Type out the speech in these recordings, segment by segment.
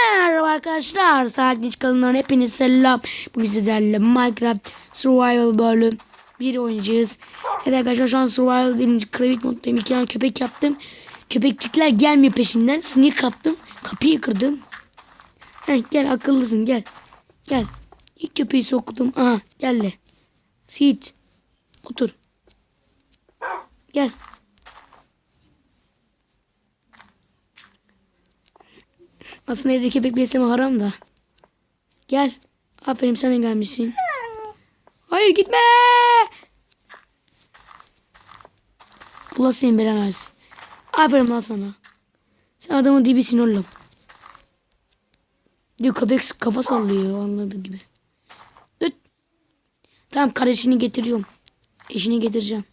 Merhaba arkadaşlar. Saatlik kanalından hepiniz selam. Bugün sizlerle Minecraft Survival bölüm 1 oynayacağız. Evet arkadaşlar şu an Survival birinci Create moddayım. İki tane köpek yaptım. Köpekçikler gelmiyor peşimden. Sneak kaptım. Kapıyı kırdım. Heh, gel akıllısın gel. Gel. İlk köpeği soktum. Aha geldi. Seed. Otur. Gel. Aslında evde köpek besleme haram da. Gel. Aferin sana gelmişsin. Hayır gitme. Allah senin belanı versin. Aferin lan sana. Sen adamın dibisin oğlum. Diyor köpek kafa sallıyor anladığı gibi. Dıt. Tamam kardeşini getiriyorum. Eşini getireceğim.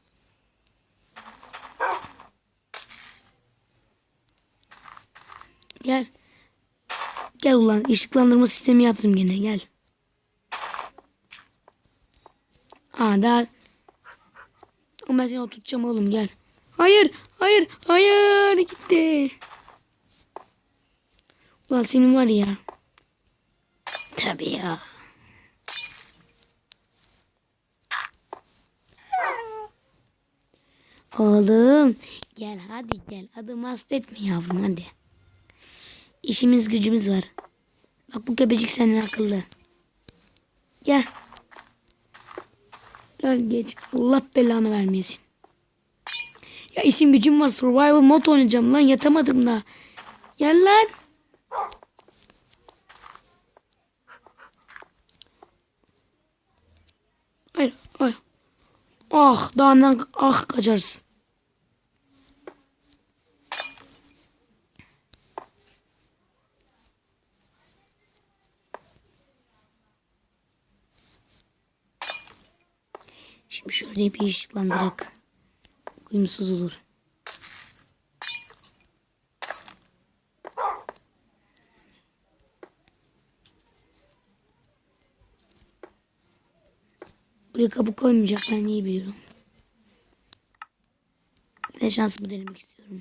Gel. Gel ulan ışıklandırma sistemi yaptım gene gel. Aa daha. Ama ben seni oturtacağım oğlum gel. Hayır hayır hayır gitti. Ulan senin var ya. Tabii ya. Oğlum gel hadi gel. Adım hasta etme yavrum hadi. İşimiz gücümüz var. Bak bu köpecik senin akıllı. Gel. Gel geç. Allah belanı vermesin. Ya işim gücüm var. Survival mod oynayacağım lan. Yatamadım da. Gel lan. Ay ay. Ah dağından ah kaçarsın. Şöyle bir ışıklandırak. Uyumsuz olur. Buraya kapı koymayacak ben iyi biliyorum. Ve şansımı denemek istiyorum.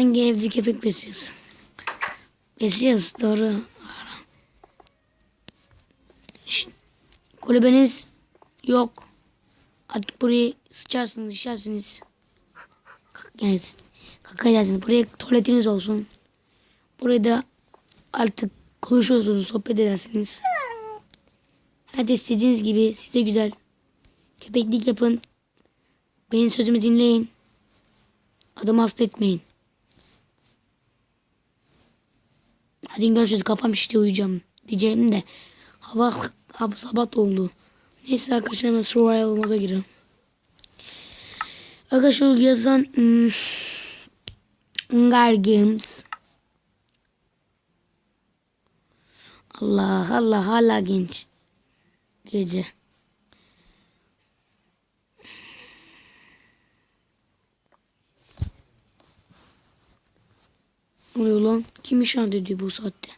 Hangi evde köpek besliyorsun? Besliyoruz doğru. Şşt, Kulübeniz yok. Artık burayı sıçarsınız, işersiniz. Yani kaka edersiniz. Buraya tuvaletiniz olsun. Buraya da artık konuşuyorsunuz, sohbet edersiniz. Hadi istediğiniz gibi size güzel. Köpeklik yapın. Benim sözümü dinleyin. Adamı hasta etmeyin. Hadi görüşürüz kafam işte uyuyacağım diyeceğim de hava, hava sabah oldu. Neyse arkadaşlar hemen survival moda girelim. Arkadaşlar yazan hmm, Hunger Games. Allah Allah hala genç. Gece. Oluyor lan. Kim işaret ediyor bu saatte?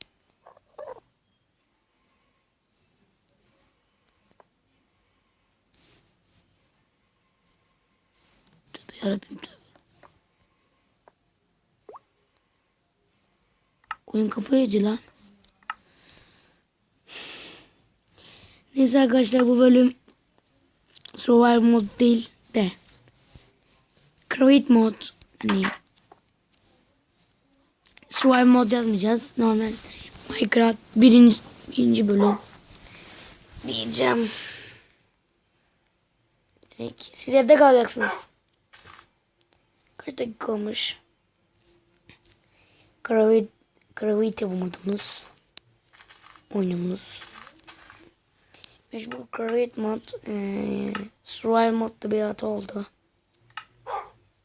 Tövbe yarabbim tövbe. Oyun kafayı yedi lan. Neyse arkadaşlar bu bölüm Survival mod değil de Create mod hani Survival mod yazmayacağız. Normal Minecraft birinci, birinci bölüm diyeceğim. Peki. Siz evde kalacaksınız. Kaç dakika olmuş? Create modumuz. Oyunumuz. Mecbur create mod. Ee, survival modda bir hata oldu.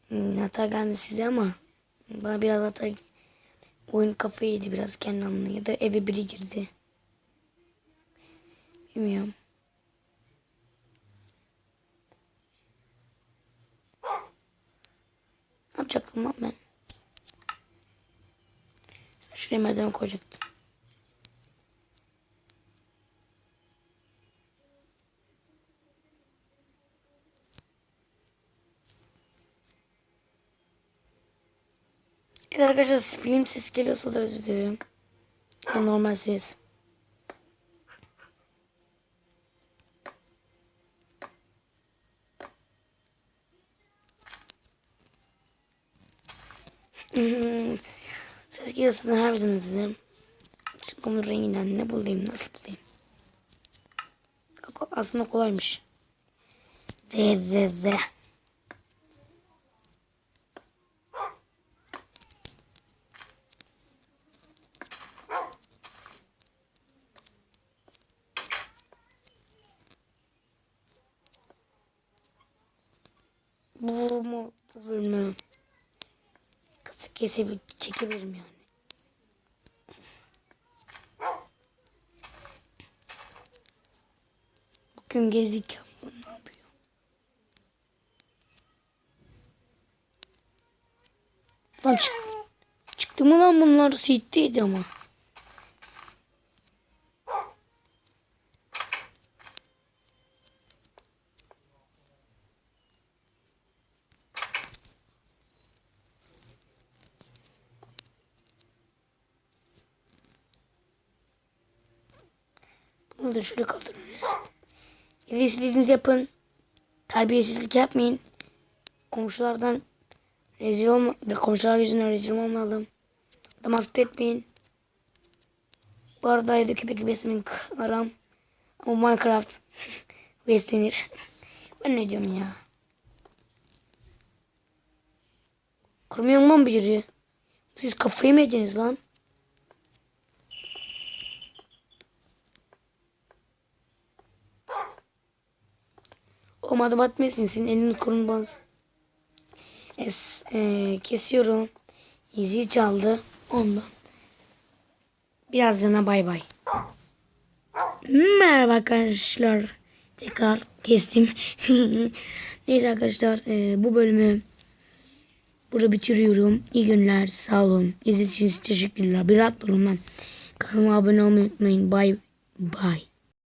Hmm, hata gelmedi size ama bana biraz hata oyun kafayı yedi biraz kendi anlamına ya da eve biri girdi. Bilmiyorum. Ne yapacaktım lan ben? Şuraya merdiven koyacaktım. Evet arkadaşlar film sesi geliyorsa da özür dilerim. Normal ses. Ses geliyorsa da her zaman özür dilerim. Şimdi onun renginden ne bulayım nasıl bulayım. Aslında kolaymış. Ve ve ve. Bu mu? Bu bölümü. Kısa kesebil çekebilirim yani. Bugün gezdik yaptım. Ne yapıyor? Lan çık. Çıktı mı lan bunlar? Sittiydi ama. Da şöyle kaldırın. Ne istediğiniz yapın. Terbiyesizlik yapmayın. Komşulardan rezil olma, komşular yüzünden rezil olmayalım. Adam etmeyin. Bu arada evde köpek beslemek aram. Ama Minecraft beslenir. ben ne diyorum ya. Kırmıyor lan biri. Siz kafayı mı yediniz lan? Olmadı batmıyorsun. Senin elini korunmaz. Es, e, kesiyorum. İzi çaldı. Ondan. Biraz cana bay bay. Merhaba arkadaşlar. Tekrar kestim. Neyse arkadaşlar e, bu bölümü burada bitiriyorum. İyi günler. Sağ olun. İzlediğiniz için teşekkürler. Bir rahat durun lan. Kanalıma abone olmayı unutmayın. Bay bay.